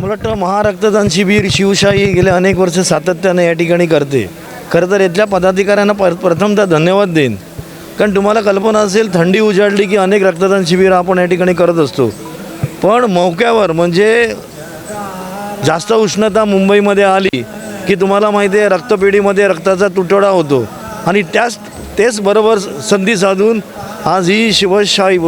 मला वाटतं महारक्तदान शिबिर शिवशाही गेल्या अनेक वर्ष सातत्याने या ठिकाणी करते. खरं तर इथल्या पदाधिकाऱ्यांना पर प्रथमतः धन्यवाद देईन. कारण तुम्हाला कल्पना असेल थंडी उजाडली की अनेक रक्तदान शिबिर आपण या ठिकाणी करत असतो. पण मौक्यावर म्हणजे जास्त उष्णता मुंबईमध्ये आली की तुम्हाला माहिती आहे रक्तपेढीमध्ये रक्ताचा तुटवडा होतो. आणि त्याच तेच बरोबर संधी साधून आज ही शिवशाही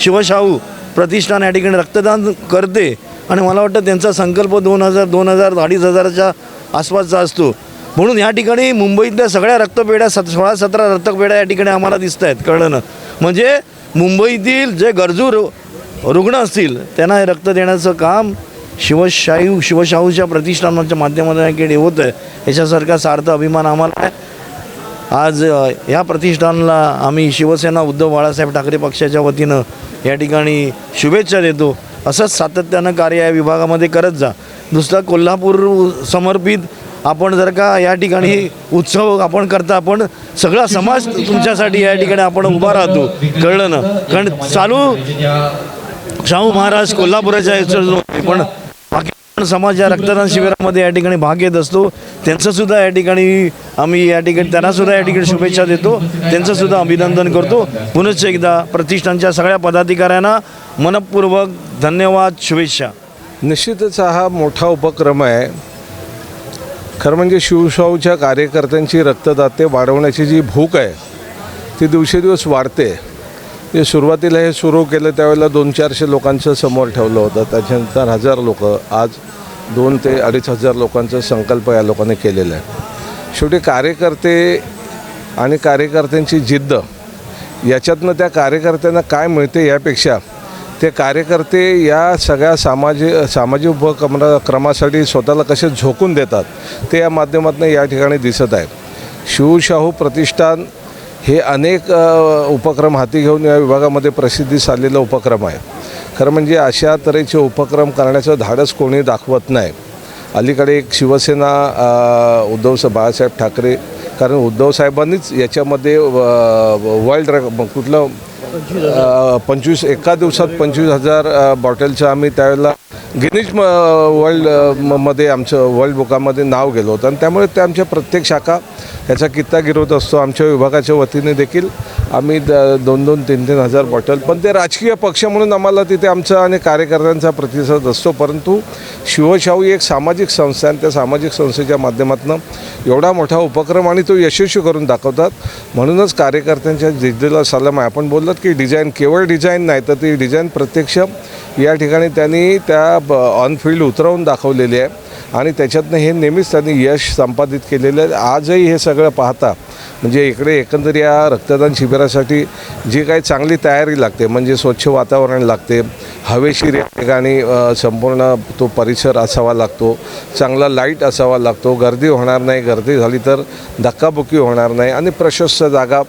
शिवशाहू प्रतिष्ठान या ठिकाणी रक्तदान करते. आणि मला वाटतं त्यांचा संकल्प दोन हजार दोन हजार अडीच हजाराच्या आसपासचा असतो. म्हणून या ठिकाणी मुंबईतल्या सगळ्या रक्तपेढ्या सत सोळा सतरा रक्तपेढ्या या ठिकाणी आम्हाला दिसत आहेत कळलं ना? म्हणजे मुंबईतील जे गरजू रु रुग्ण असतील त्यांना हे रक्त देण्याचं काम शिवशाहू शिवशाहूच्या प्रतिष्ठानाच्या माध्यमातून या होतं आहे याच्यासारखा सार्थ अभिमान आम्हाला आहे. आज या प्रतिष्ठानला आम्ही शिवसेना उद्धव बाळासाहेब ठाकरे पक्षाच्या वतीनं या ठिकाणी शुभेच्छा देतो. असंच सातत्यानं कार्य या विभागामध्ये करत जा. दुसरा कोल्हापूर समर्पित आपण जर का या ठिकाणी उत्सव आपण करता आपण सगळा समाज तुमच्यासाठी या ठिकाणी आपण उभा राहतो. कळलं ना? कारण चालू शाहू महाराज कोल्हापुराच्या पण बाकी समाज या रक्तदान शिबिरामध्ये या ठिकाणी भाग घेत असतो. त्यांचं सुद्धा या ठिकाणी आम्ही या ठिकाणी त्यांना सुद्धा या ठिकाणी शुभेच्छा देतो. त्यांचं सुद्धा अभिनंदन करतो. पुनश्च एकदा प्रतिष्ठानच्या सगळ्या पदाधिकाऱ्यांना मनपूर्वक धन्यवाद शुभेच्छा. निश्चितच हा मोठा उपक्रम आहे. खरं म्हणजे शिवशाहूच्या कार्यकर्त्यांची रक्तदाते वाढवण्याची जी भूक आहे ती दिवसेदिवस वाढते. ते सुरुवातीला हे सुरू केलं त्यावेळेला दोन चारशे लोकांचं समोर ठेवलं होतं. त्याच्यानंतर हजार लोक आज दोन ते अडीच हजार लोकांचा संकल्प या लोकांनी केलेला आहे. शेवटी कार्यकर्ते आणि कार्यकर्त्यांची जिद्द याच्यातनं त्या कार्यकर्त्यांना काय मिळते यापेक्षा ते कार्यकर्ते या सगळ्या सामाजिक सामाजिक उपक्रमा क्रमासाठी स्वतःला कसे झोकून देतात ते या माध्यमातून या ठिकाणी दिसत आहे. शिवशाहू प्रतिष्ठान हे अनेक उपक्रम हाती घेऊन या विभागामध्ये प्रसिद्धीस आलेला उपक्रम आहे. खरं म्हणजे अशा तऱ्हेचे उपक्रम करण्याचं धाडस कोणी दाखवत नाही. अलीकडे एक शिवसेना उद्धव बाळासाहेब ठाकरे कारण उद्धव साहेबांनीच याच्यामध्ये वर्ल्ड रक कुठलं पंचवीस एका दिवसात पंचवीस हजार बॉटलचं आम्ही त्यावेळेला गिनीज म वर्ल्ड म- मध्ये आमचं वर्ल्ड बुकामध्ये नाव गेलं होतं. आणि त्यामुळे ते आमच्या प्रत्येक शाखा याचा कित्ता गिरवत असतो. आमच्या विभागाच्या वतीने देखील आम्ही द दोन दोन तीन तीन हजार बॉटल पण ते राजकीय पक्ष म्हणून आम्हाला तिथे आमचा आणि कार्यकर्त्यांचा प्रतिसाद असतो परंतु शिवशाहू ही एक सामाजिक संस्था आणि त्या सामाजिक संस्थेच्या माध्यमातून एवढा मोठा उपक्रम आणि तो यशस्वी करून दाखवतात. म्हणूनच कार्यकर्त्यांच्या जिद्दीला सलाम आहे. आपण बोललात की डिझाईन केवळ डिझाईन नाही तर ती डिझाईन प्रत्यक्ष या ठिकाणी त्यांनी त्या ऑन फील्ड उतरवून दाखवलेली आहे. आणि त्याच्यातनं हे नेहमीच त्यांनी यश संपादित केलेलं आहे. आजही हे सगळं पाहता म्हणजे इकडे एकंदर या रक्तदान शिबिरासाठी जी काही चांगली तयारी लागते म्हणजे स्वच्छ वातावरण लागते हवेशीर या ठिकाणी संपूर्ण तो परिसर असावा लागतो. चांगला लाइट असावा लागतो. गर्दी होणार नाही. गर्दी झाली तर धक्काबुक्की होणार नाही आणि प्रशस्त जागा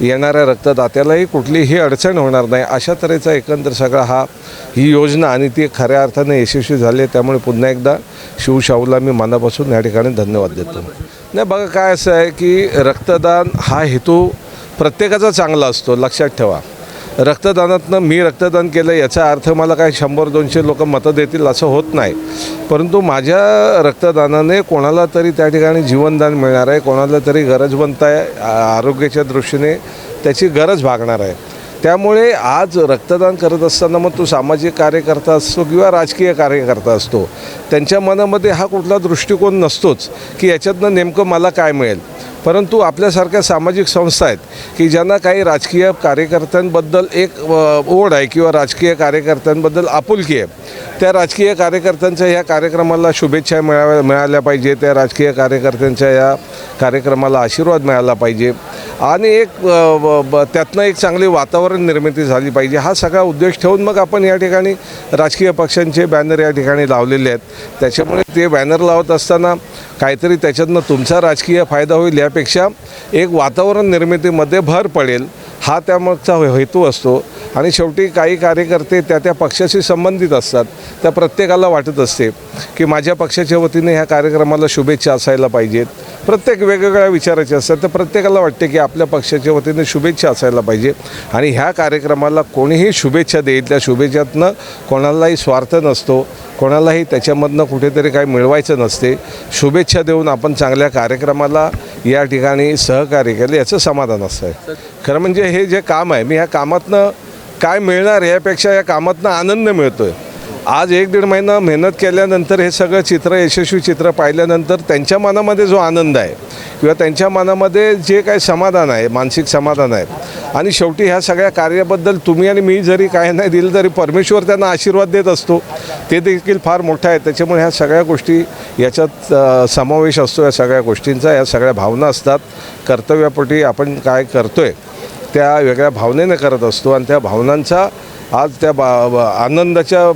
येणाऱ्या रक्तदात्यालाही कुठलीही अडचण होणार नाही. अशा तऱ्हेचा एकंदर सगळा हा ही योजना आणि ती खऱ्या अर्थाने यशस्वी झाली आहे. त्यामुळे पुन्हा एकदा शिवशाहूला मी मनापासून या ठिकाणी धन्यवाद देतो. नाही बघा काय असं आहे की रक्तदान हा हेतू प्रत्येकाचा चांगला असतो. लक्षात ठेवा. रक्तदानातनं मी रक्तदान केलं याचा अर्थ मला काय शंभर दोनशे लोक मतं देतील असं होत नाही. परंतु माझ्या रक्तदानाने कोणाला तरी त्या ठिकाणी जीवनदान मिळणार आहे कोणाला तरी गरजवंत आहे आरोग्याच्या दृष्टीने त्याची गरज भागणार आहे. त्यामुळे आज रक्तदान करत असताना मग तो सामाजिक कार्यकर्ता असतो किंवा राजकीय कार्यकर्ता असतो त्यांच्या मनामध्ये हा कुठला दृष्टिकोन नसतोच की याच्यातनं नेमकं मला काय मिळेल. परंतु आपल्यासारख्या सामाजिक संस्था आहेत की ज्यांना काही राजकीय कार्यकर्त्यांबद्दल एक ओढ आहे किंवा राजकीय कार्यकर्त्यांबद्दल आपुलकी आहे त्या राजकीय कार्यकर्त्यांच्या ह्या कार्यक्रमाला शुभेच्छा मिळाव्या मिळाल्या पाहिजे त्या राजकीय कार्यकर्त्यांच्या या कार्यक्रमाला आशीर्वाद मिळाला पाहिजे. आणि एक ब- त्यातनं एक चांगली वातावरण निर्मिती झाली पाहिजे. हा सगळा उद्देश ठेवून मग आपण या ठिकाणी राजकीय पक्षांचे बॅनर या ठिकाणी लावलेले आहेत. त्याच्यामुळे ते बॅनर लावत असताना काहीतरी त्याच्यातनं तुमचा राजकीय फायदा होईल यापेक्षा एक वातावरण निर्मितीमध्ये भर पडेल. हा त्यामागचा हेतू असतो. आणि शेवटी काही कार्यकर्ते त्या त्या पक्षाशी संबंधित असतात. त्या प्रत्येकाला वाटत असते की माझ्या पक्षाच्या वतीने ह्या कार्यक्रमाला शुभेच्छा असायला पाहिजेत. प्रत्येक वेगवेगळ्या विचाराचे असतात. तर प्रत्येकाला वाटते की आपल्या पक्षाच्या वतीने शुभेच्छा असायला पाहिजे. आणि ह्या कार्यक्रमाला कोणीही शुभेच्छा देईल त्या शुभेच्छातनं कोणालाही स्वार्थ नसतो. कोणालाही त्याच्यामधनं कुठेतरी काही मिळवायचं नसते. शुभेच्छा देऊन आपण चांगल्या कार्यक्रमाला या ठिकाणी सहकार्य केलं याचं समाधान असतं खरं म्हणजे हे जे काम आहे मी ह्या कामातनं काय मिळणार यापेक्षा या कामातनं आनंद मिळतो आहे आज एक दीड महिना मेहनत केल्यानंतर हे सगळं चित्र यशस्वी चित्र पाहिल्यानंतर त्यांच्या मनामध्ये जो आनंद आहे किंवा त्यांच्या मनामध्ये जे काही समाधान आहे मानसिक समाधान आहे आणि शेवटी ह्या सगळ्या कार्याबद्दल तुम्ही आणि मी जरी काय नाही दिलं तरी परमेश्वर त्यांना आशीर्वाद देत असतो. ते देखील फार मोठं आहे. त्याच्यामुळे ह्या सगळ्या गोष्टी याच्यात समावेश असतो. या सगळ्या गोष्टींचा या सगळ्या भावना असतात. कर्तव्यापोटी आपण काय करतो आहे त्या वेगळ्या भावनेने करत असतो. आणि त्या भावनांचा आज त्या बा आनंदाच्या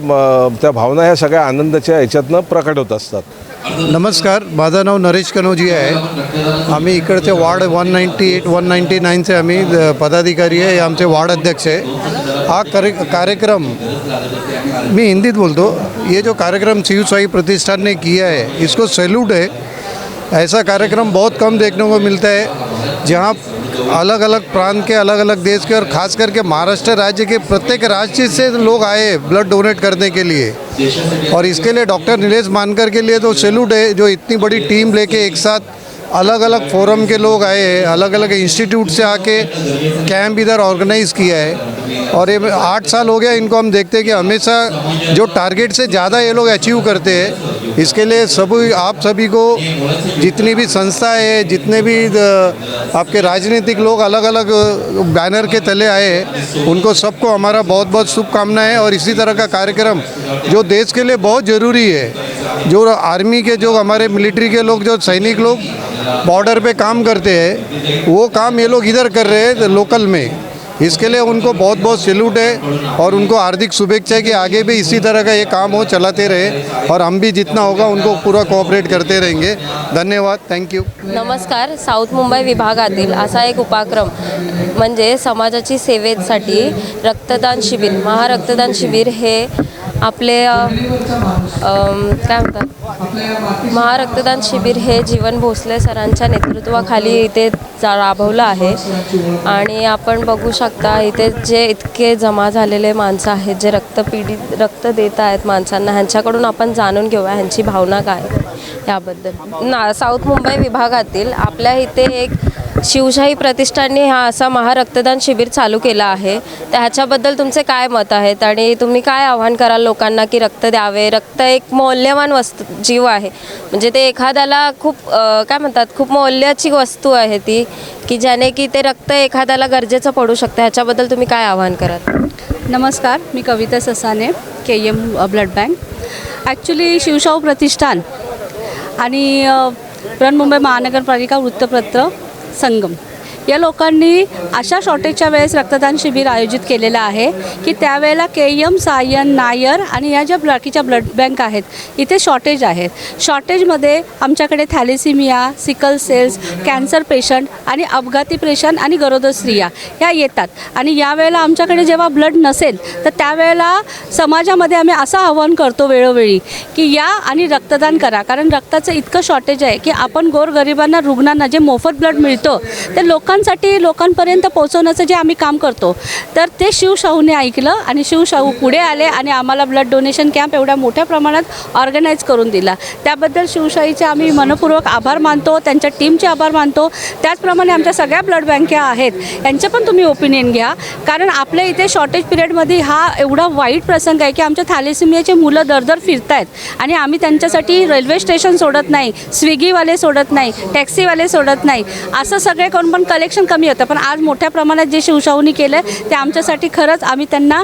त्या भावना ह्या सगळ्या आनंदाच्या ह्याच्यातनं प्रकट होत असतात. नमस्कार, माझं नाव नरेश कनोजी आहे. आम्ही इकडचे ward one ninety eight one ninety नाईनचे आम्ही पदाधिकारी आहे, हे आमचे वार्ड अध्यक्ष आहे. हा कार्य कार्यक्रम, मैं हिंदीत बोलतो, ये जो कार्यक्रम शिव साई प्रतिष्ठान ने किया है, इसको सैल्यूट है. ऐसा कार्यक्रम बहुत कम देखने को मिलता है, जहाँ अलग अलग प्रांत के अलग अलग देश के और खास करके महाराष्ट्र राज्य के प्रत्येक राज्य से लोग आए ब्लड डोनेट करने के लिए। और इसके लिए डॉक्टर नीलेश मानकर के लिए तो सैल्यूट है जो इतनी बड़ी टीम लेके एक साथ अलग अलग फोरम के लोग आए हैं अलग अलग इंस्टीट्यूट से आके कैंप इधर ऑर्गेनाइज किया है। और ये आठ साल हो गया, इनको हम देखते हैं कि हमेशा जो टारगेट से ज़्यादा ये लोग अचीव करते हैं, इसके लिए सभी आप सभी को जितनी भी संस्था है, जितने भी आपके राजनीतिक लोग अलग अलग बैनर के तले आए हैं, उनको सबको हमारा बहुत बहुत शुभकामनाएँ और इसी तरह का कार्यक्रम जो देश के लिए बहुत ज़रूरी है। जो आर्मी के जो हमारे मिलिट्री के लोग, जो सैनिक लोग बॉर्डर पे काम करते हैं, वो काम ये लोग इधर कर रहे हैं लोकल में। इसके लिए उनको बहुत बहुत सैल्यूट है और उनको हार्दिक शुभेच्छा है कि आगे भी इसी तरह का ये काम हो, चलाते रहे और हम भी जितना होगा उनको पूरा कोऑपरेट करते रहेंगे। धन्यवाद थैंक यू नमस्कार साऊथ मुंबई विभागातील असा एक उपक्रम म्हणजे समाजाची सेवेसाठी रक्तदान शिबिर, महारक्तदान शिबिर हे आपले काय म्हणतात? महारक्तदान शिबिर हे जीवन भोसले सरांच्या नेतृत्वाखाली इथे जा राबवलं आहे. आणि आपण बघू शकता इथे जे इतके जमा झालेले माणसं आहेत जे रक्तपीडित रक्त देत आहेत माणसांना ह्यांच्याकडून आपण जाणून घेऊया ह्यांची भावना काय याबद्दल. ना साऊथ मुंबई विभागातील आपल्या इथे एक शिवशाही प्रतिष्ठानने हा असा महारक्तदान शिबिर चालू केला आहे. तर ह्याच्याबद्दल तुमचे काय मत आहेत? आणि तुम्ही काय आव्हान कराल लोकांना की रक्त द्यावे? रक्त एक मौल्यवान वस्तू जीव आहे. म्हणजे ते एखाद्याला खूप काय म्हणतात खूप मौल्याची वस्तू आहे ती की ज्याने की ते रक्त एखाद्याला गरजेचं पडू शकतं. ह्याच्याबद्दल तुम्ही काय आव्हान कराल? नमस्कार मी Kavita Sasane K M blood bank. Actually Shivshahu प्रतिष्ठान आणि अ, बृहन्मुंबई महानगरपालिका वृत्तपत्र संगम या लोकांनी अशा शॉर्टेजच्या वेळेस रक्तदान शिबिर आयोजित केलेलं आहे की त्यावेळेला के एम सायन नायर आणि या ज्या बाकीच्या ब्लड बँक आहेत इथे शॉर्टेज आहेत शॉर्टेजमध्ये आमच्याकडे thalassemia sickle cells cancer patient आणि अपघाती पेशंट आणि गरोदर स्त्रिया ह्या येतात. आणि यावेळेला आमच्याकडे जेव्हा ब्लड नसेल तर त्यावेळेला समाजामध्ये आम्ही असं आवाहन करतो वेळोवेळी की या आणि रक्तदान करा. कारण रक्ताचं इतकं शॉर्टेज आहे की आपण गोरगरिबांना रुग्णांना जे मोफत ब्लड मिळतं ते लोकांसाठी लोकांपर्यंत पोहोचवण्याचं जे आम्ही काम करतो तर ते शिवशाहूने ऐकलं आणि शिवशाहू पुढे आले आणि आम्हाला ब्लड डोनेशन कॅम्प एवढ्या मोठ्या प्रमाणात ऑर्गनाईज करून दिला. त्याबद्दल शिवशाहीचे आम्ही मनपूर्वक आभार मानतो त्यांच्या टीमचे आभार मानतो. त्याचप्रमाणे आमच्या सगळ्या ब्लड बँके आहेत यांचं पण तुम्ही ओपिनियन घ्या. कारण आपल्या इथे शॉर्टेज पिरियडमध्ये हा एवढा वाईट प्रसंग आहे की आमच्या थॅलेसिमियाचे मुलं दरदर फिरत आहेत आणि आम्ही त्यांच्यासाठी रेल्वे स्टेशन सोडत नाही स्विगीवाले सोडत नाही टॅक्सीवाले सोडत नाही. असं सगळे करून पण कलेक्शन कमी होतं. पण आज मोठ्या प्रमाणात जे शिवशाहूनी केलं ते आमच्यासाठी खरंच आम्ही त्यांना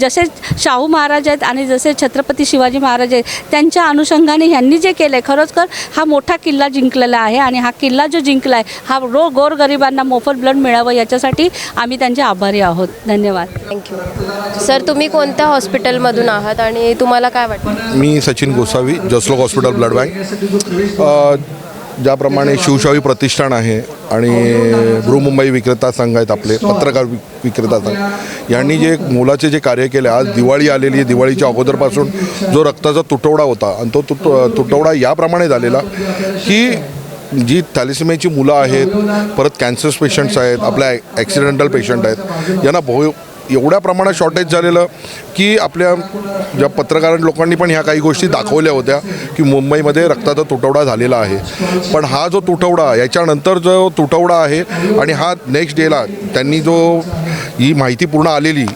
जसे शाहू महाराज आहेत आणि जसे छत्रपती शिवाजी महाराज आहेत त्यांच्या अनुषंगाने ह्यांनी जे केलं आहे खरोखर हा मोठा किल्ला जिंकलेला आहे आणि हा किल्ला जो जिंकला आहे हा रो गोरगरिबांना मोफत ब्लड मिळावं याच्यासाठी आम्ही त्यांचे आभारी आहोत. धन्यवाद. थँक्यू सर तुम्ही कोणत्या हॉस्पिटलमधून आहात आणि तुम्हाला काय वाटतं? मी Sachin Gosavi Jaslok hospital blood bank ज्याप्रमाणे शिवशाही प्रतिष्ठान आहे आणि बृहमुंबई विक्रेता संघ आहेत आपले पत्रकार वि- विक्रेता संघ. यांनी जे मोलाचे जे कार्य केले आज दिवाळी आलेली आहे दिवाळीच्या अगोदरपासून जो रक्ताचा तुटवडा होता आणि तो तुट तुटवडा याप्रमाणे झालेला की जी थॅलिसिमियाची मुलं आहेत परत कॅन्सर पेशंट्स आहेत आपल्या ॲक्सिडेंटल पेशंट आहेत यांना बहु एवढ्या प्रमाणात शॉर्टेज झालेलं की आपल्या ज्या पत्रकार लोकांनी पण ह्या काही गोष्टी दाखवल्या होत्या की मुंबईमध्ये रक्ताचा तुटवडा झालेला आहे. पण हा जो तुटवडा याच्यानंतर जो तुटवडा आहे आणि हा नेक्स्ट डेला त्यांनी जो ही माहिती पूर्ण आलेली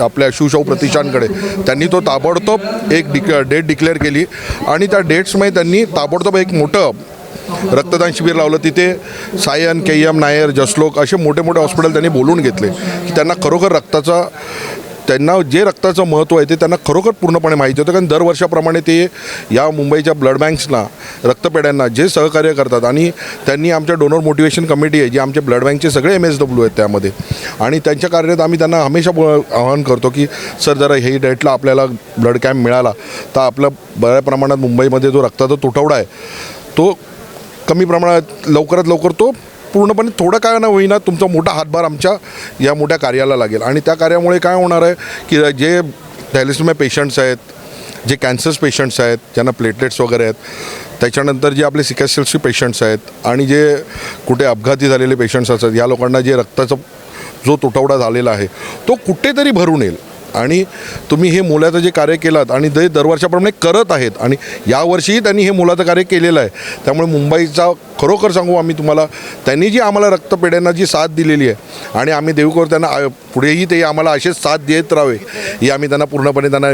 आपल्या शिवशाहू प्रतिष्ठानकडे त्यांनी तो ताबडतोब एक डिक डेट डिक्लेअर केली आणि त्या डेट्समध्ये त्यांनी ताबडतोब एक मोठं रक्तदान शिबिर लावलं तिथे. सायन के एम नायर जसलोक असे मोठे मोठे हॉस्पिटल त्यांनी बोलून घेतले की त्यांना खरोखर रक्ताचा त्यांना जे रक्ताचं महत्त्व आहे ते त्यांना खरोखर पूर्णपणे माहिती होतं. कारण दरवर्षाप्रमाणे ते या मुंबईच्या ब्लड बँक्सना रक्तपेढ्यांना जे सहकार्य करतात आणि त्यांनी आमच्या डोनर मोटिवेशन कमिटी आहे जे आमचे ब्लड बँकचे सगळे एम एस डब्ल्यू आहेत त्यामध्ये. आणि त्यांच्या कार्यात आम्ही त्यांना हमेशा आवाहन करतो की सर जरा हे डेटला आपल्याला ब्लड कॅम्प मिळाला तर आपलं बऱ्या प्रमाणात मुंबईमध्ये जो रक्ताचा तुटवडा आहे तो कमी प्रमाणात लवकरात लवकर तो पूर्णपणे थोडं काय ना होईना तुमचा मोठा हातभार आमच्या या मोठ्या कार्याला लागेल. आणि त्या कार्यामुळे काय होणार आहे की जे डायलिसिमिया पेशंट्स आहेत जे कॅन्सर्स पेशंट्स आहेत ज्यांना प्लेटलेट्स वगैरे आहेत त्याच्यानंतर जे आपले सिकॅसेल्सचे पेशंट्स आहेत आणि जे कुठे अपघाती झालेले पेशंट्स असतात या लोकांना जे रक्ताचा जो तुटवडा झालेला आहे तो कुठेतरी भरून येईल. आणि तुम्ही हे मुलाचं जे कार्य केलात आणि ते दरवर्षाप्रमाणे करत आहेत आणि यावर्षीही त्यांनी हे मुलाचं कार्य केलेलं आहे. त्यामुळे मुंबईचा खरोखर सांगू आम्ही तुम्हाला त्यांनी जी आम्हाला रक्तपेढ्यांना जी साथ दिलेली आहे आणि आम्ही देवकर त्यांना पुढेही ते आम्हाला असेच साथ देत राहावे ही आम्ही त्यांना पूर्णपणे त्यांना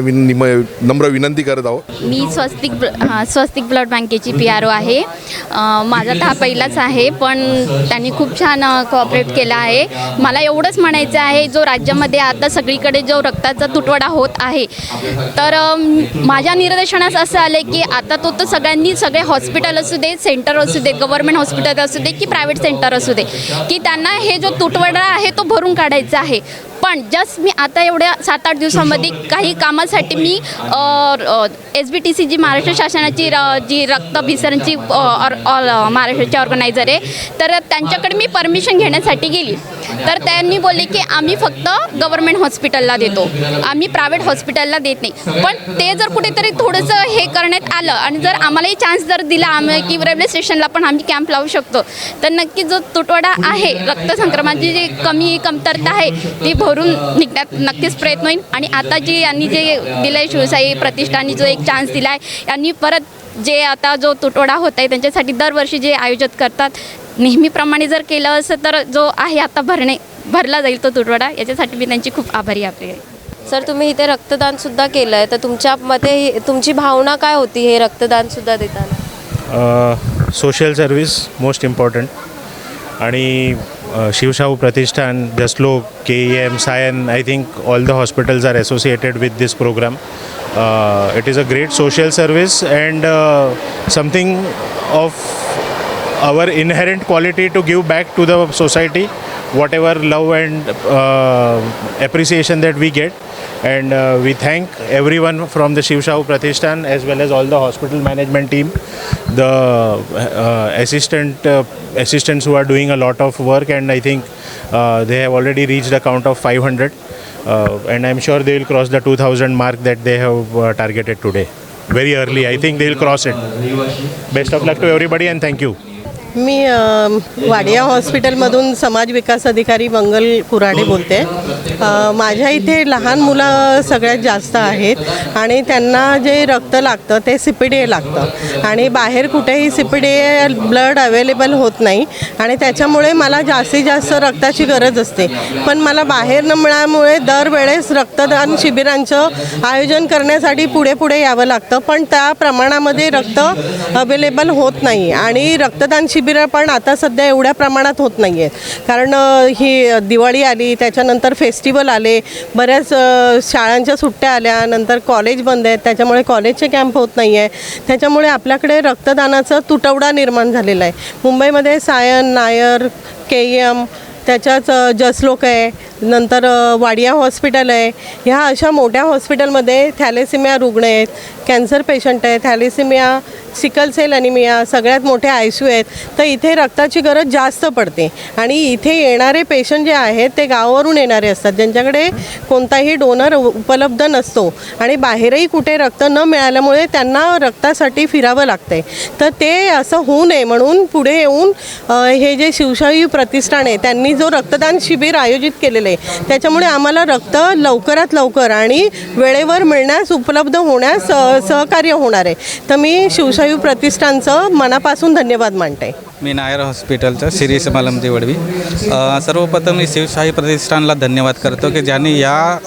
नम्र विनंती करत आहोत. मी स्वस्तिक हां स्वस्तिक ब्लड बँकेची पी आर ओ आहे. माझा तर हा पहिलाच आहे पण त्यांनी खूप छान कॉपरेट केला आहे. मला एवढंच म्हणायचं आहे जो राज्यामध्ये आता सगळीकडे जो रक्ताचा तुटवडा होत आहे. तर माझ्या निर्देशनास असं आलं की आता तो तर सगळ्यांनी सगळे हॉस्पिटल असू दे सेंटर असू दे गव्हर्मेंट हॉस्पिटल असू दे की प्रायव्हेट सेंटर असू दे की त्यांना हे जो तुटवडा आहे तो भरून काढायचा आहे. पण जस्ट मी आता एवढ्या सात आठ दिवसामध्ये काही कामासाठी मी S B T C G Maharashtra शासनाची र- जी रक्त भिसरणची ऑर- महाराष्ट्राची ऑर्गनायझर आहे तर त्यांच्याकडे मी परमिशन घेण्यासाठी गेली. तर त्यांनी बोलले की आम्ही फक्त गव्हर्मेंट हॉस्पिटलला देतो. आम्ही प्रायव्हेट हॉस्पिटलला देत नाही. पण ते जर कुठेतरी थोडंसं हे करण्यात आलं आणि जर आम्हालाही चान्स जर दिला आम्ही की रेल्वे स्टेशनला पण आम्ही कॅम्प लावू शकतो तर नक्की जो तुटवडा आहे रक्त संक्रमणाची जी कमी कमतरता आहे ती भरून निघण्यात नक्कीच प्रयत्न होईल. आणि आता जी यांनी जे दिलं आहे शिवसाई प्रतिष्ठाननी जो एक चान्स दिला आहे यांनी परत जे आता जो तुटवडा होत आहे त्यांच्यासाठी दरवर्षी जे आयोजित करतात नेहमीप्रमाणे जर केलं असं तर जो आहे आता भरणे भरला जाईल तो तुटवडा. याच्यासाठी मी त्यांची खूप आभारी आहे सर तुम्ही इथे रक्तदान सुद्धा केलं आहे तर तुमच्या मते ही- तुमची भावना काय होती हे रक्तदान सुद्धा देताना? सोशल सर्व्हिस मोस्ट इम्पॉर्टंट आणि uh, Pratishthan, Jaslok, KEM, Sayan, I think all the hospitals are associated with this program. Uh, it is a great social service and uh, something of our inherent quality to give back to the society whatever love and uh, appreciation that we get. And uh, we thank everyone from the Shiv Shahu Pratishthan as well as all the hospital management team, the uh, assistant assistants who are doing a lot of work, and I think they have already reached a count of 500. And I'm sure they will cross the 2000 mark that they have targeted today. Very early, I think they will cross it. Best of luck to everybody and thank you. मी वाडिया हॉस्पिटलमधून समाज विकास अधिकारी मंगल कुराडे बोलते. माझ्या इथे लहान मुलं सगळ्यात जास्त आहेत आणि त्यांना जे रक्त लागतं ते सी लागतं. आणि बाहेर कुठेही सी ब्लड अवेलेबल होत नाही आणि त्याच्यामुळे मला जास्तीत जास्त रक्ताची गरज असते. पण मला बाहेर न मिळाल्यामुळे दरवेळेस रक्तदान शिबिरांचं आयोजन करण्यासाठी पुढे पुढे यावं लागतं. पण त्या प्रमाणामध्ये रक्त अवेलेबल होत नाही आणि रक्तदान शिबिरं पण आता सध्या एवढ्या प्रमाणात होत नाही आहेत कारण ही दिवाळी आली त्याच्यानंतर फेस्टिवल आले बऱ्याच शाळांच्या सुट्ट्या आल्या नंतर कॉलेज बंद आहेत त्याच्यामुळे कॉलेजचे कॅम्प होत नाही आहे त्याच्यामुळे आपल्याकडे रक्तदानाचा तुटवडा निर्माण झालेला आहे. मुंबईमध्ये सायन नायर के एम त्याच्याच जसलोक आहे. नंतर वाडिया हॉस्पिटल आहे. ह्या अशा मोठ्या हॉस्पिटलमध्ये थॅलेसिमिया रुग्ण आहेत कॅन्सर पेशंट आहे थॅलेसिमिया सिकल सेल अनिमिया सगळ्यात मोठे आय सी यू आहेत. तर इथे रक्ताची गरज जास्त पडते. आणि इथे येणारे पेशंट जे आहेत ते गावावरून येणारे असतात. ज्यांच्याकडे कोणताही डोनर उपलब्ध नसतो. आणि बाहेरही कुठे रक्त न मिळाल्यामुळे त्यांना रक्तासाठी फिरावं लागतंय. तर ते असं होऊ नये म्हणून पुढे येऊन हे जे शिवशाही प्रतिष्ठान आहे त्यांनी जो रक्तदान शिबिर आयोजित केलेलं आले त्याच्यामुळे आम्हाला रक्त लवकरात लवकर आणि वेळेवर मिळण्यास उपलब्ध होण्यास सहकार्य होणार आहे. तर मी शिवशाही प्रतिष्ठानचं मनापासून धन्यवाद मानते. मी नायर हॉस्पिटलचा श्री मालमजी वडवी. सर्वप्रथम मी शिवशाही प्रतिष्ठानला धन्यवाद करतो की ज्यांनी या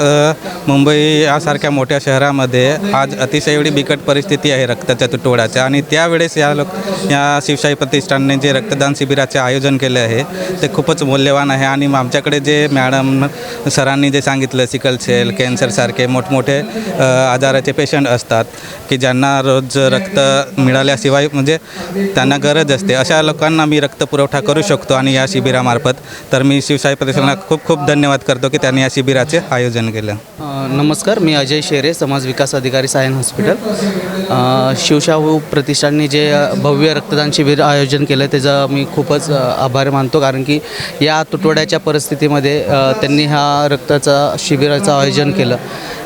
मुंबई यासारख्या मोठ्या शहरामध्ये आज अतिशय एवढी बिकट परिस्थिती आहे रक्ताच्या तुटवड्याच्या आणि त्यावेळेस या लोक या शिवशाही प्रतिष्ठानने जे रक्तदान शिबिराचे आयोजन केले आहे ते खूपच मौल्यवान आहे आणि आमच्याकडे जे मॅडम सरांनी जे सांगितलं सिकल सेल कॅन्सरसारखे मोठमोठे आजाराचे पेशंट असतात की ज्यांना रोज रक्त मिळाल्याशिवाय म्हणजे त्यांना गरज असते. अशा लोक लोकांना मी रक्तपुरवठा करू शकतो आणि या शिबिरामार्फत. तर मी शिवशाही प्रदेशाला खूप खूप धन्यवाद करतो की त्यांनी या शिबिराचे आयोजन केलं. नमस्कार मी अजय शेरे समाज विकास अधिकारी सायन हॉस्पिटल. शिवशाहू प्रतिष्ठानने जे भव्य रक्तदान शिबिर आयोजन केलं त्याचं मी खूपच आभार मानतो. कारण की या तुटवड्याच्या परिस्थितीमध्ये त्यांनी हा रक्ताचा शिबिराचं आयोजन केलं.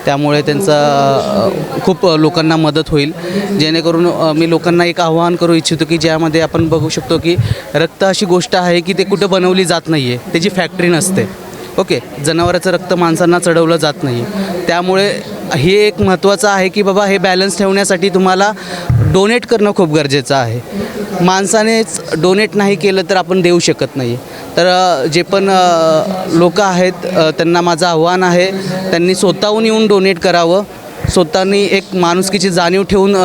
त्यामुळे त्यांचा खूप लोकांना मदत होईल. जेणेकरून मी लोकांना एक आवाहन करू इच्छितो की ज्यामध्ये आपण बघू शकतो की रक्त अशी गोष्ट आहे की ते कुठं बनवली जात नाही आहे त्याची फॅक्टरी नसते. ओके? जनावराचं रक्त माणसांना चढवलं जात नाही त्यामुळे हे एक महत्त्वाचं आहे की बाबा हे बॅलन्स ठेवण्यासाठी तुम्हाला डोनेट करणं खूप गरजेचं आहे. माणसानेच डोनेट नाही केलं तर आपण देऊ शकत नाही तर जे पण लोक आहेत त्यांना माझं आव्हान आहे त्यांनी स्वतःहून येऊन डोनेट करावं. स्वतःनी एक माणुसकीची जाणीव ठेवून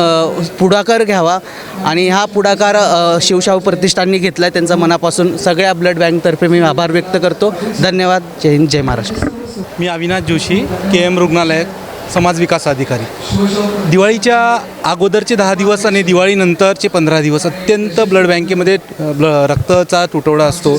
पुढाकार घ्यावा. आणि हा पुढाकार शिवशाहू प्रतिष्ठाननी घेतला आहे त्यांचा मनापासून सगळ्या ब्लड बँकतर्फे मी आभार व्यक्त करतो. धन्यवाद. जय हिंद जय महाराष्ट्र. मी अविनाश जोशी के एम रुग्णालय. समाज विकास अधिकारी. दिवाळीच्या अगोदरचे दहा दिवस आणि दिवाळीनंतरचे पंधरा दिवस अत्यंत ब्लड बँकेमध्ये ब्ल रक्ताचा तुटवडा असतो.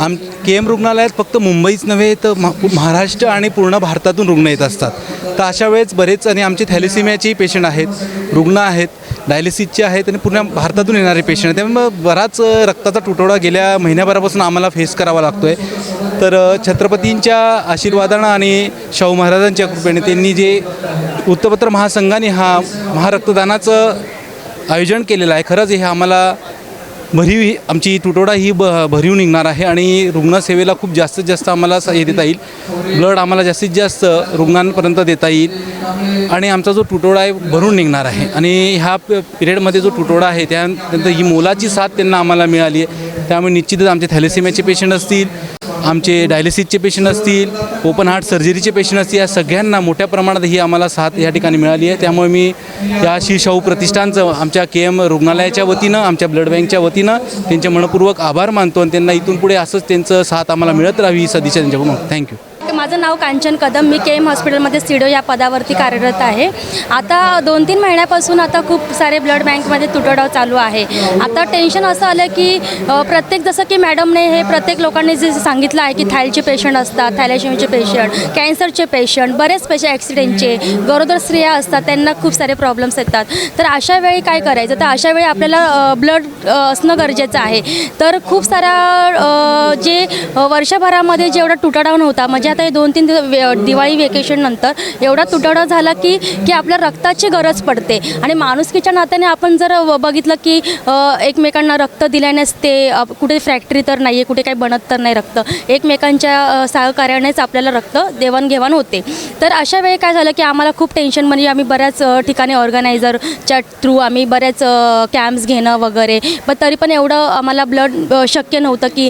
आम के एम रुग्णालयात फक्त मुंबईच नव्हे तर महाराष्ट्र आणि पूर्ण भारतातून रुग्ण येत असतात. तर अशा वेळेस बरेच आणि आमचे थॅलेसिमियाचेही पेशंट आहेत रुग्ण आहेत. डायलिसिसचे आहेत आणि पूर्ण भारतातून येणारे पेशंट आहेत. त्यामुळे बराच रक्ताचा तुटवडा गेल्या महिन्याभरापासून आम्हाला फेस करावा लागतो आहे तर छत्रपतींच्या आशीर्वादानं आणि शाहू महाराजांच्या कृपेने त्यांनी जे वृत्तपत्र महासंघाने हा महारक्तदानाचं आयोजन केलेलं आहे खरंच हे आम्हाला भरीव आमची तुटवडा ही ब भरीव निघणार आहे आणि रुग्णसेवेला खूप जास्तीत जास्त आम्हाला हे देता येईल. ब्लड आम्हाला जास्तीत जास्त रुग्णांपर्यंत देता येईल. आणि आमचा जो तुटवडा आहे भरून निघणार आहे. आणि ह्या पिरियडमध्ये जो तुटवडा आहे त्यानंतर ही मोलाची साथ त्यांना आम्हाला मिळाली आहे. त्यामुळे निश्चितच आमचे थॅलेसिमियाचे पेशंट असतील. आमचे डायलिसिसचे पेशंट असतील ओपन हार्ट सर्जरीचे पेशंट असतील या सगळ्यांना मोठ्या प्रमाणात ही आम्हाला साथ या ठिकाणी मिळाली आहे. त्यामुळे मी या श्री शाहू प्रतिष्ठानचं आमच्या के एम रुग्णालयाच्या वतीनं आमच्या ब्लड बँकच्या वतीनं त्यांचे मनपूर्वक आभार मानतो आणि त्यांना इथून पुढे असंच त्यांचं साथ आम्हाला मिळत राहावी ही सदिच्छा त्यांच्याकडून. Thank you. माझं नाव कांचन कदम. मी के एम हॉस्पिटलमध्ये सिडो या पदावरती कार्यरत आहे. आता दोन तीन महिन्यापासून आता खूप सारे ब्लड बँकमध्ये तुटडाव चालू आहे. आता टेन्शन असं आलं की प्रत्येक जसं की मॅडमने हे प्रत्येक लोकांनी जे सांगितलं आहे की थायलचे पेशंट असतात थॅलेशियमचे पेशंट कॅन्सरचे पेशंट बरेच पेशंट ॲक्सिडेंटचे गरोदर स्त्रिया असतात त्यांना खूप सारे प्रॉब्लेम्स येतात. तर अशा वेळी काय करायचं? तर अशा वेळी आपल्याला ब्लड असणं गरजेचं आहे. तर खूप सारा जे वर्षभरामध्ये जेवढा तुटवडा नव्हता म्हणजे आता दोन तीन दिवस दिवाळी वेकेशननंतर एवढा तुटवडा झाला की की आपल्या रक्ताची गरज पडते. आणि माणुसकीच्या नात्याने आपण जर बघितलं की एकमेकांना रक्त दिल्यानेच ते कुठे फॅक्टरी तर नाही आहे कुठे काही बनत तर नाही रक्त. एकमेकांच्या सहकार्यानेच आपल्याला रक्त देवाणघेवाण होते. तर अशा वेळी काय झालं की आम्हाला खूप टेन्शन म्हणजे आम्ही बऱ्याच ठिकाणी ऑर्गनायझरच्या थ्रू आम्ही बऱ्याच कॅम्प्स घेणं वगैरे. पण तरी पण एवढं आम्हाला ब्लड शक्य नव्हतं की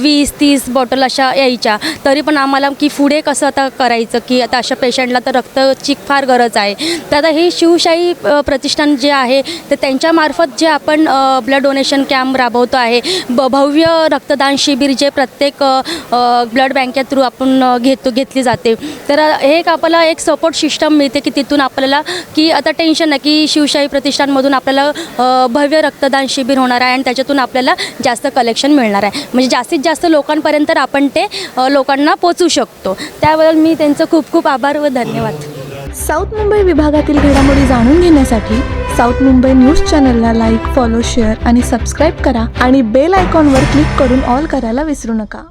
वीस तीस बॉटल अशा यायच्या. तरी पण आम्हाला की पुढे कसं आता करायचं की आता अशा पेशंटला तर रक्तची फार गरज आहे. तर आता हे शिवशाही प्रतिष्ठान जे आहे तर त्यांच्यामार्फत जे आपण ब्लड डोनेशन कॅम्प राबवतो आहे ब भव्य रक्तदान शिबिर जे प्रत्येक ब्लड बँके थ्रू आपण घेतो घेतली जाते. तर हे एक आपल्याला एक सपोर्ट सिस्टम मिळते की तिथून आपल्याला की आता टेन्शन नाही की शिवशाही प्रतिष्ठानमधून आपल्याला भव्य रक्तदान शिबिर होणार आहे आणि त्याच्यातून आपल्याला जास्त कलेक्शन मिळणार आहे. म्हणजे जास्तीत जास्त लोकांपर्यंत आपण ते लोकांना पोचू शकतो. त्याबद्दल मी त्यांचं खूप खूप आभार व धन्यवाद. साऊथ मुंबई विभागातील घडामोडी जाणून घेण्यासाठी साऊथ मुंबई न्यूज चॅनलला लाईक फॉलो शेअर आणि सबस्क्राईब करा आणि बेल आयकॉनवर क्लिक करून ऑल करायला विसरू नका.